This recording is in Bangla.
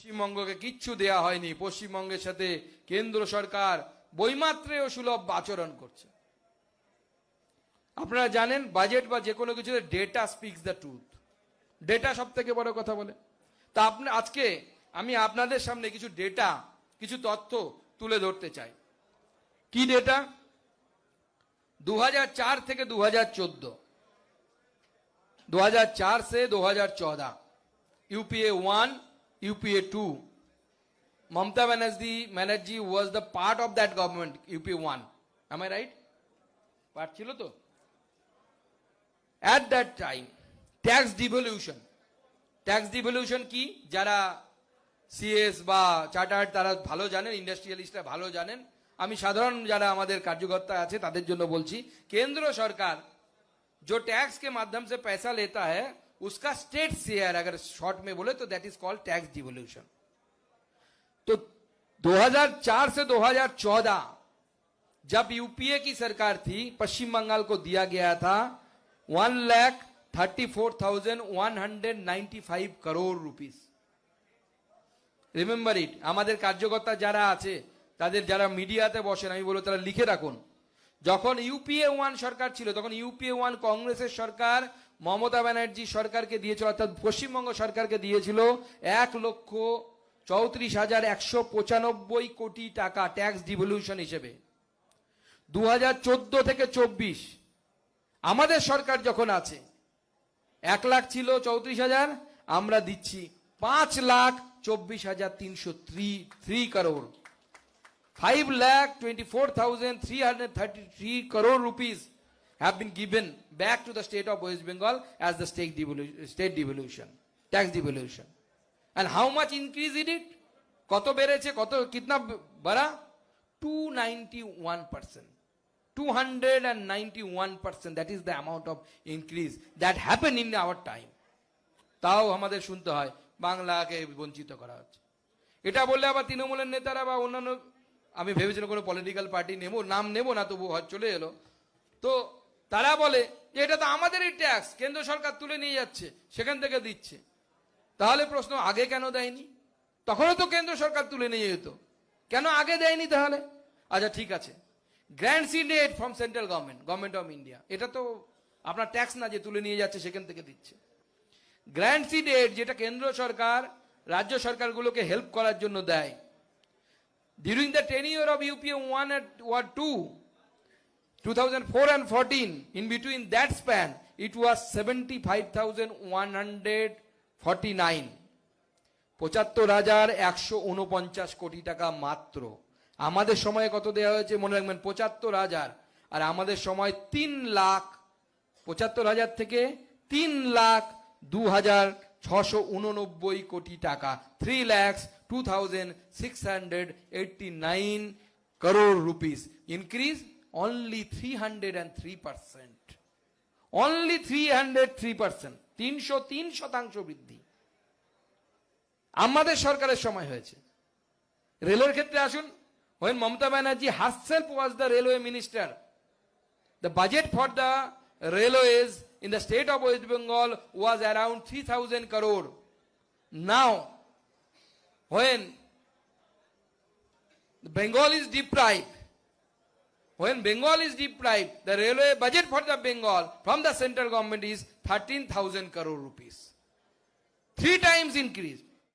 পশ্চিমবঙ্গকে কিচ্ছু দেয়া হয়নি পশ্চিমবঙ্গের সাথে কেন্দ্র সরকার বইমাত্রেও সুলভ আচরণ করছে আপনারা জানেন বাজেট বা যে কোনো কিছুতে data speaks the truth data সব থেকে বড় কথা বলে তা আপনি আজকে আমি আপনাদের সামনে কিছু ডেটা কিছু তথ্য তুলে ধরতে চাই কি ডেটা দু থেকে দু হাজার চোদ্দ दो से 2014 UPA one UPA two Mamata Banerjee Banerjee was the part of that government UPA one am I right part ছিল তো at that time tax devolution tax devolution কি যারা সিএস বা চার্টার্ড তারা ভালো জানেন ইন্ডাস্ট্রিয়ালিস্টরা ভালো জানেন আমি সাধারণ যারা আমাদের কার্যকর্তা আছে তাদের জন্য বলছি কেন্দ্র সরকার जो टैक्स के माध्यम से पैसा लेता है उसका स्टेट शेयर अगर शॉर्ट में बोले तो that is called tax devolution तो 2004 से 2014 जब यूपीए की सरकार थी पश्चिम बंगाल को दिया गया था one lakh thirty four thousand one hundred ninety five crore rupees remember it আমাদের কার্যকর্তা যারা আছে তাদের যারা মিডিয়াতে বসেন আমি বলবো তারা লিখে রাখুন যখন ইউপিএ ওয়ান সরকার ছিল তখন ইউপিএ ওয়ান কংগ্রেসের সরকার মমতা ব্যানার্জি সরকারকে দিয়েছিল, অর্থাৎ পশ্চিমবঙ্গ সরকারকে দিয়েছিল এক লক্ষ চৌত্রিশ হাজার একশো পঁচানব্বই কোটি টাকা ট্যাক্স ডিভলিউশন হিসেবে। দু হাজার চোদ্দ থেকে চব্বিশ, আমাদের সরকার যখন আছে, এক লাখ ছিল চৌত্রিশ হাজার, আমরা দিচ্ছি পাঁচ লাখ চব্বিশ হাজার তিনশো three three crore five lakh twenty four thousand three hundred thirty three crore rupees have been given back to the state of West Bengal as the state devolution, state devolution, tax devolution. And how much increase it? One percent two hundred and ninety one percent that is the amount of increase that happen in our time তাও আমাদের শুনতে হয় বাংলাকে বঞ্চিত করা হচ্ছে। এটা বললে আবার তৃণমূলের নেতারা বা অন্যান্য আমি ভেবেছিলাম কোনো পলিটিক্যাল পার্টি নেব নাম নেব না তবু চলে এলো। তো তারা বলে যে এটা তো আমাদেরই ট্যাক্স, কেন্দ্র সরকার তুলে নিয়ে যাচ্ছে, সেখান থেকে দিচ্ছে। তাহলে প্রশ্ন আগে কেন দেয়নি? তখনও তো কেন্দ্র সরকার তুলে নিয়ে যেত। কেন আগে দেয়নি তাহলে? আচ্ছা ঠিক আছে। Grant sent from central government government of India এটা তো আপনার ট্যাক্স না যে তুলে নিয়ে যাচ্ছে, সেখান থেকে দিচ্ছে। গ্র্যান্ড সিডেট যেটা কেন্দ্র সরকার, রাজ্য সরকারগুলোকে হেল্প করার জন্য দেয়। During the tenure of UPA one or two 2004 and 14 in between that span, it was 75149 পঁচাত্তর হাজার একশো উনপঞ্চাশ কোটি টাকা মাত্র। আমাদের সময়ে কত দেওয়া হয়েছে মনে রাখবেন? পঁচাত্তর হাজার। আর আমাদের সময় তিন লাখ, পঁচাত্তর হাজার থেকে তিন লাখ দু হাজার ছশো উননব্বই কোটি টাকা। Three lakhs two thousand six hundred eighty nine crore rupees increase only three hundred and three percent only three hundred three percent তিনশো তিন শতাংশ বৃদ্ধি। আমাদের সরকারের সময় হয়েছে। রেলের ক্ষেত্রে আসুন। When Mamata Banerjee hassle was the railway minister. The budget for the railways in the state of West Bengal was around three thousand crore now when Bengal is deprive when Bengal is deprived, the railway budget for the Bengal from the central government is 13,000 crore rupees. Three times increase.